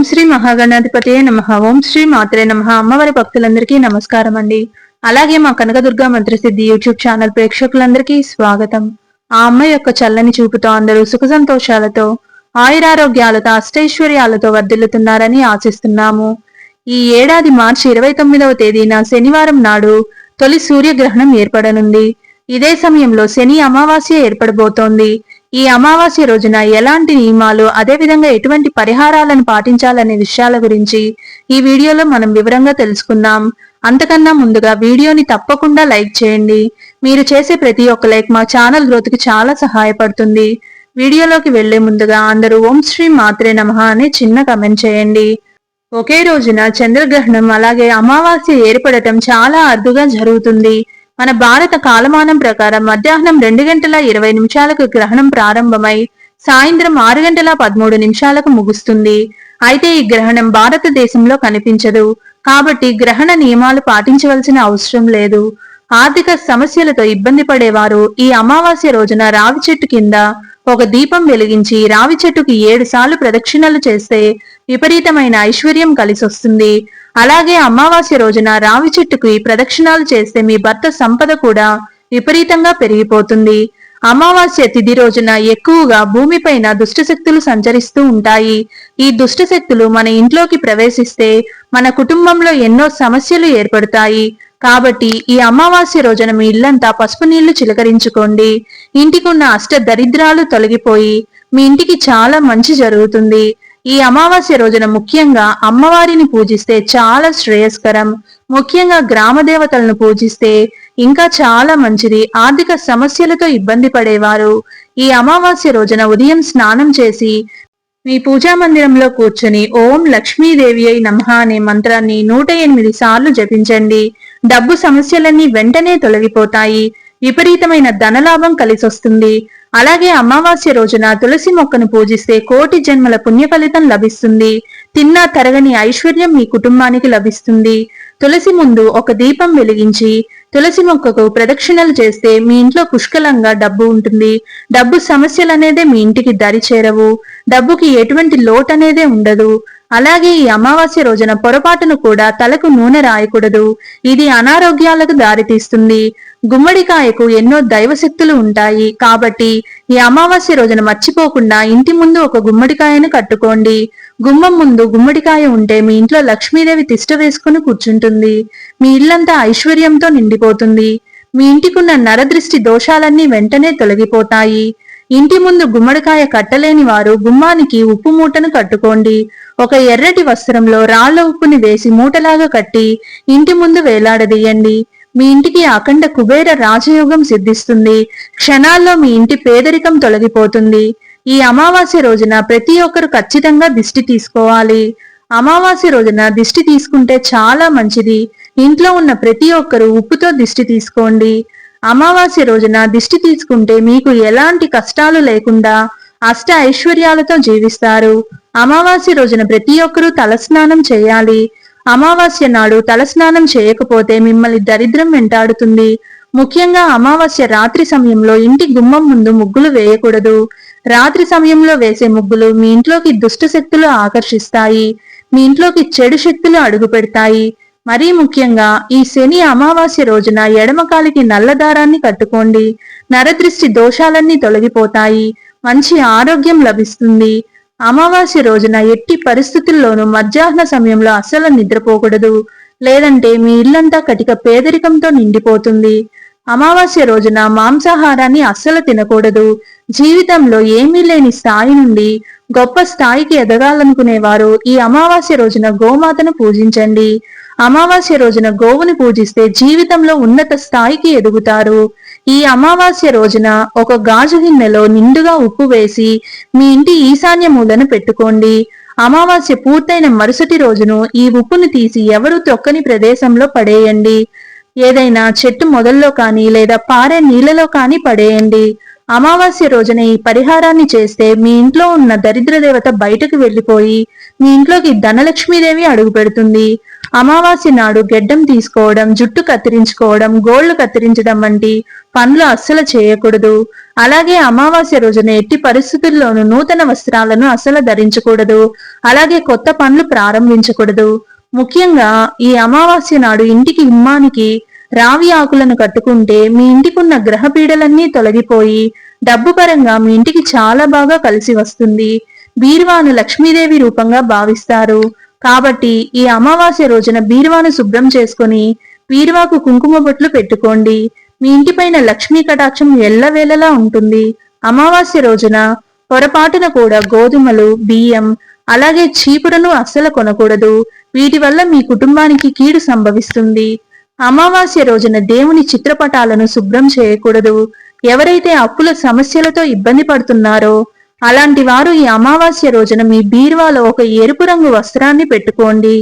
ఓం శ్రీ మహాగణాధిపతి నమ. ఓం శ్రీ మాత్రే నమ. అమ్మవారి భక్తులందరికీ నమస్కారం అండి. అలాగే మా కనకదుర్గ మంత్రసిద్ధి యూట్యూబ్ ఛానల్ ప్రేక్షకులందరికీ స్వాగతం. ఆ అమ్మ యొక్క చల్లని చూపుతో అందరూ సుఖ సంతోషాలతో ఆయురారోగ్యాలతో అష్టైశ్వర్యాలతో వర్ధిల్లుతున్నారని ఆశిస్తున్నాము. ఈ ఏడాది మార్చి ఇరవై తొమ్మిదవ తేదీన శనివారం నాడు తొలి సూర్యగ్రహణం ఏర్పడనుంది. ఇదే సమయంలో శని అమావాస్య ఏర్పడబోతోంది. ఈ అమావాస్య రోజున ఎలాంటి నియమాలు అదేవిధంగా ఎటువంటి పరిహారాలను పాటించాలనే విషయాల గురించి ఈ వీడియోలో మనం వివరంగా తెలుసుకుందాం. అంతకన్నా ముందుగా వీడియోని తప్పకుండా లైక్ చేయండి. మీరు చేసే ప్రతి ఒక్క లైక్ మా ఛానల్ గ్రోత్కి చాలా సహాయపడుతుంది. వీడియోలోకి వెళ్ళే ముందుగా అందరూ ఓం శ్రీ మాత్రే నమ అనే చిన్న కమెంట్ చేయండి. ఒకే రోజున చంద్రగ్రహణం అలాగే అమావాస్య ఏర్పడటం చాలా అరుదుగా జరుగుతుంది. మన భారత కాలమానం ప్రకారం మధ్యాహ్నం రెండు గంటల ఇరవై నిమిషాలకు గ్రహణం ప్రారంభమై సాయంత్రం ఆరు గంటల పదమూడు నిమిషాలకు ముగుస్తుంది. అయితే ఈ గ్రహణం భారతదేశంలో కనిపించదు. కాబట్టి గ్రహణ నియమాలు పాటించవలసిన అవసరం లేదు. ఆర్థిక సమస్యలతో ఇబ్బంది పడేవారు ఈ అమావాస్య రోజున రావి చెట్టు కింద ఒక దీపం వెలిగించి రావి చెట్టుకి ఏడు సార్లు ప్రదక్షిణలు చేస్తే విపరీతమైన ఐశ్వర్యం కలిసొస్తుంది. అలాగే అమావాస్య రోజున రావి చెట్టుకి ప్రదక్షిణాలు చేస్తే మీ భర్త సంపద కూడా విపరీతంగా పెరిగిపోతుంది. అమావాస్య తిథి రోజున ఎక్కువగా భూమిపైన దుష్టశక్తులు సంచరిస్తూ ఉంటాయి. ఈ దుష్టశక్తులు మన ఇంట్లోకి ప్రవేశిస్తే మన కుటుంబంలో ఎన్నో సమస్యలు ఏర్పడతాయి. కాబట్టి ఈ అమావాస్య రోజున మీ ఇల్లంతా పసుపు నీళ్ళు చిలకరించుకోండి. ఇంటికున్న అష్ట దరిద్రాలు తొలగిపోయి మీ ఇంటికి చాలా మంచి జరుగుతుంది. ఈ అమావాస్య రోజున ముఖ్యంగా అమ్మవారిని పూజిస్తే చాలా శ్రేయస్కరం. ముఖ్యంగా గ్రామ దేవతలను పూజిస్తే ఇంకా చాలా మంచిది. ఆర్థిక సమస్యలతో ఇబ్బంది పడేవారు. ఈ అమావాస్య రోజున ఉదయం స్నానం చేసి మీ పూజా మందిరంలో కూర్చుని ఓం లక్ష్మీదేవి అయి నమః అనే మంత్రాన్ని నూట ఎనిమిది సార్లు జపించండి. డబ్బు సమస్యలన్నీ వెంటనే తొలగిపోతాయి. విపరీతమైన ధనలాభం కలిసొస్తుంది. అలాగే అమావాస్య రోజున తులసి మొక్కను పూజిస్తే కోటి జన్మల పుణ్య ఫలితం లభిస్తుంది. తిన్నా తరగని ఐశ్వర్యం మీ కుటుంబానికి లభిస్తుంది. తులసి ముందు ఒక దీపం వెలిగించి తులసి మొక్కకు ప్రదక్షిణలు చేస్తే మీ ఇంట్లో పుష్కలంగా డబ్బు ఉంటుంది. డబ్బు సమస్యలు అనేదే మీ ఇంటికి దరి చేరవు. డబ్బుకి ఎటువంటి లోటు అనేదే ఉండదు. అలాగే ఈ అమావాస్య రోజున పొరపాటును కూడా తలకు నూనె రాయకూడదు. ఇది అనారోగ్యాలకు దారితీస్తుంది. గుమ్మడికాయకు ఎన్నో దైవశక్తులు ఉంటాయి. కాబట్టి ఈ అమావాస్య రోజున మర్చిపోకుండా ఇంటి ముందు ఒక గుమ్మడికాయను కట్టుకోండి. గుమ్మం ముందు గుమ్మడికాయ ఉంటే మీ ఇంట్లో లక్ష్మీదేవి తిష్ట వేసుకుని కూర్చుంటుంది. మీ ఇల్లంతా ఐశ్వర్యంతో నిండిపోతుంది. మీ ఇంటికున్న నరదృష్టి దోషాలన్నీ వెంటనే తొలగిపోతాయి. ఇంటి ముందు గుమ్మడికాయ కట్టలేని వారు గుమ్మానికి ఉప్పు మూటను కట్టుకోండి. ఒక ఎర్రటి వస్త్రంలో రాళ్ళ ఉప్పుని వేసి మూటలాగా కట్టి ఇంటి ముందు వేలాడదీయండి. మీ ఇంటికి అఖండ కుబేర రాజయోగం సిద్ధిస్తుంది. క్షణాల్లో మీ ఇంటి పేదరికం తొలగిపోతుంది. ఈ అమావాస్య రోజున ప్రతి ఒక్కరు ఖచ్చితంగా దిష్టి తీసుకోవాలి. అమావాస్య రోజున దిష్టి తీసుకుంటే చాలా మంచిది. ఇంట్లో ఉన్న ప్రతి ఒక్కరు ఉప్పుతో దిష్టి తీసుకోండి. అమావాస్య రోజున దిష్టి తీసుకుంటే మీకు ఎలాంటి కష్టాలు లేకుండా అష్ట ఐశ్వర్యాలతో జీవిస్తారు. అమావాస్య రోజున ప్రతి ఒక్కరూ తలస్నానం చేయాలి. అమావాస్య నాడు తలస్నానం చేయకపోతే మిమ్మల్ని దరిద్రం వెంటాడుతుంది. ముఖ్యంగా అమావాస్య రాత్రి సమయంలో ఇంటి గుమ్మం ముందు ముగ్గులు వేయకూడదు. రాత్రి సమయంలో వేసే ముగ్గులు మీ ఇంట్లోకి దుష్ట శక్తులు ఆకర్షిస్తాయి. మీ ఇంట్లోకి చెడు శక్తులు అడుగు పెడతాయి మరీ ముఖ్యంగా ఈ శని అమావాస్య రోజున ఎడమకాలికి నల్లదారాన్ని కట్టుకోండి. నరదృష్టి దోషాలన్నీ తొలగిపోతాయి. మంచి ఆరోగ్యం లభిస్తుంది. అమావాస్య రోజున ఎట్టి పరిస్థితుల్లోనూ మధ్యాహ్న సమయంలో అస్సలు నిద్రపోకూడదు. లేదంటే మీ ఇల్లంతా కటిక పేదరికంతో నిండిపోతుంది. అమావాస్య రోజున మాంసాహారాన్ని అస్సలు తినకూడదు. జీవితంలో ఏమీ లేని స్థాయి నుండి గొప్ప స్థాయికి ఎదగాలనుకునేవారు ఈ అమావాస్య రోజున గోమాతను పూజించండి. అమావాస్య రోజున గోవుని పూజిస్తే జీవితంలో ఉన్నత స్థాయికి ఎదుగుతారు. ఈ అమావాస్య రోజున ఒక గాజు గిన్నెలో నిండుగా ఉప్పు వేసి మీ ఇంటి ఈశాన్య మూలను పెట్టుకోండి. అమావాస్య పూర్తయిన మరుసటి రోజును ఈ ఉప్పును తీసి ఎవరు తొక్కని ప్రదేశంలో పడేయండి. ఏదైనా చెట్టు మొదల్లో కానీ లేదా పారే నీళ్ళలో కానీ పడేయండి. అమావాస్య రోజున ఈ పరిహారాన్ని చేస్తే మీ ఇంట్లో ఉన్న దరిద్ర దేవత బయటకు వెళ్ళిపోయి మీ ఇంట్లోకి ధనలక్ష్మీదేవి అడుగు పెడుతుంది. అమావాస్య నాడు గెడ్డం తీసుకోవడం జుట్టు కత్తిరించుకోవడం గోళ్ళు కత్తిరించడం వంటి పనులు అస్సలు చేయకూడదు. అలాగే అమావాస్య రోజున ఎట్టి పరిస్థితుల్లోనూ నూతన వస్త్రాలను అస్సలు ధరించకూడదు. అలాగే కొత్త పనులు ప్రారంభించకూడదు. ముఖ్యంగా ఈ అమావాస్య నాడు ఇంటికి గుమ్మానికి రావి ఆకులను కట్టుకుంటే మీ ఇంటికున్న గ్రహ పీడలన్నీ తొలగిపోయి డబ్బు పరంగా మీ ఇంటికి చాలా బాగా కలిసి వస్తుంది. బీరువాను లక్ష్మీదేవి రూపంగా భావిస్తారు. కాబట్టి ఈ అమావాస్య రోజున బీరువాను శుభ్రం చేసుకుని బీరువాకు కుంకుమ బొట్లు పెట్టుకోండి. మీ ఇంటిపైన లక్ష్మీ కటాక్షం ఎల్లవేళలా ఉంటుంది. అమావాస్య రోజున పొరపాటున కూడా గోధుమలు బియ్యం అలాగే చీపురను అస్సలు కొనకూడదు. వీటి వల్ల మీ కుటుంబానికి కీడు సంభవిస్తుంది. అమావాస్య రోజున దేవుని చిత్రపటాలను శుభ్రం చేయకూడదు. ఎవరైతే అప్పుల సమస్యలతో ఇబ్బంది పడుతున్నారో అలాంటి వారు ఈ అమావాస్య రోజున మీ బీరువాలో ఒక ఎరుపు రంగు వస్త్రాన్ని పెట్టుకోండి.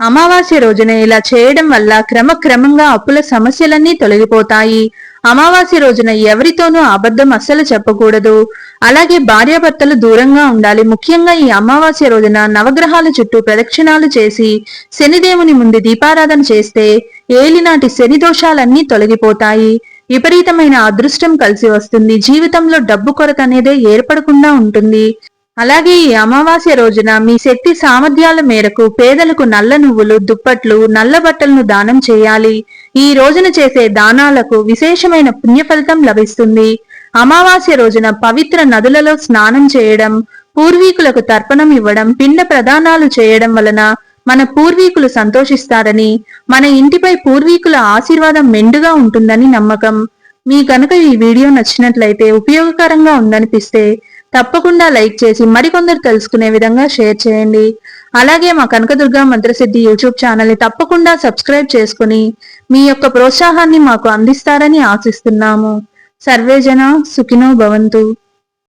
అమావాస్య రోజున ఇలా చేయడం వల్ల క్రమక్రమంగా అప్పుల సమస్యలన్నీ తొలగిపోతాయి. అమావాస్య రోజున ఎవరితోనూ అబద్ధం అస్సలు చెప్పకూడదు. అలాగే భార్యాభర్తలు దూరంగా ఉండాలి. ముఖ్యంగా ఈ అమావాస్య రోజున నవగ్రహాల చుట్టూ ప్రదక్షిణాలు చేసి శనిదేవుని ముందు దీపారాధన చేస్తే ఏలినాటి శని దోషాలన్నీ తొలగిపోతాయి. విపరీతమైన అదృష్టం కలిసి వస్తుంది. జీవితంలో డబ్బు కొరత అనేదే ఏర్పడకుండా ఉంటుంది. అలాగే ఈ అమావాస్య రోజున మీ శక్తి సామర్థ్యాల మేరకు పేదలకు నల్ల నువ్వులు దుప్పట్లు నల్ల బట్టలను దానం చేయాలి. ఈ రోజున చేసే దానాలకు విశేషమైన పుణ్య ఫలితం లభిస్తుంది. అమావాస్య రోజున పవిత్ర నదులలో స్నానం చేయడం పూర్వీకులకు తర్పణం ఇవ్వడం పిండ ప్రదానాలు చేయడం వలన మన పూర్వీకులు సంతోషిస్తారని మన ఇంటిపై పూర్వీకుల ఆశీర్వాదం మెండుగా ఉంటుందని నమ్మకం. మీ కనుక ఈ వీడియో నచ్చినట్లయితే ఉపయోగకరంగా ఉందనిపిస్తే తప్పకుండా లైక్ చేసి మరికొందరు తెలుసుకునే విధంగా షేర్ చేయండి. అలాగే మా కనకదుర్గ మంత్రసిద్ధి యూట్యూబ్ ఛానల్ని తప్పకుండా సబ్స్క్రైబ్ చేసుకుని మీ యొక్క ప్రోత్సాహాన్ని మాకు అందిస్తారని ఆశిస్తున్నాము. సర్వేజన సుఖినో భవంతు.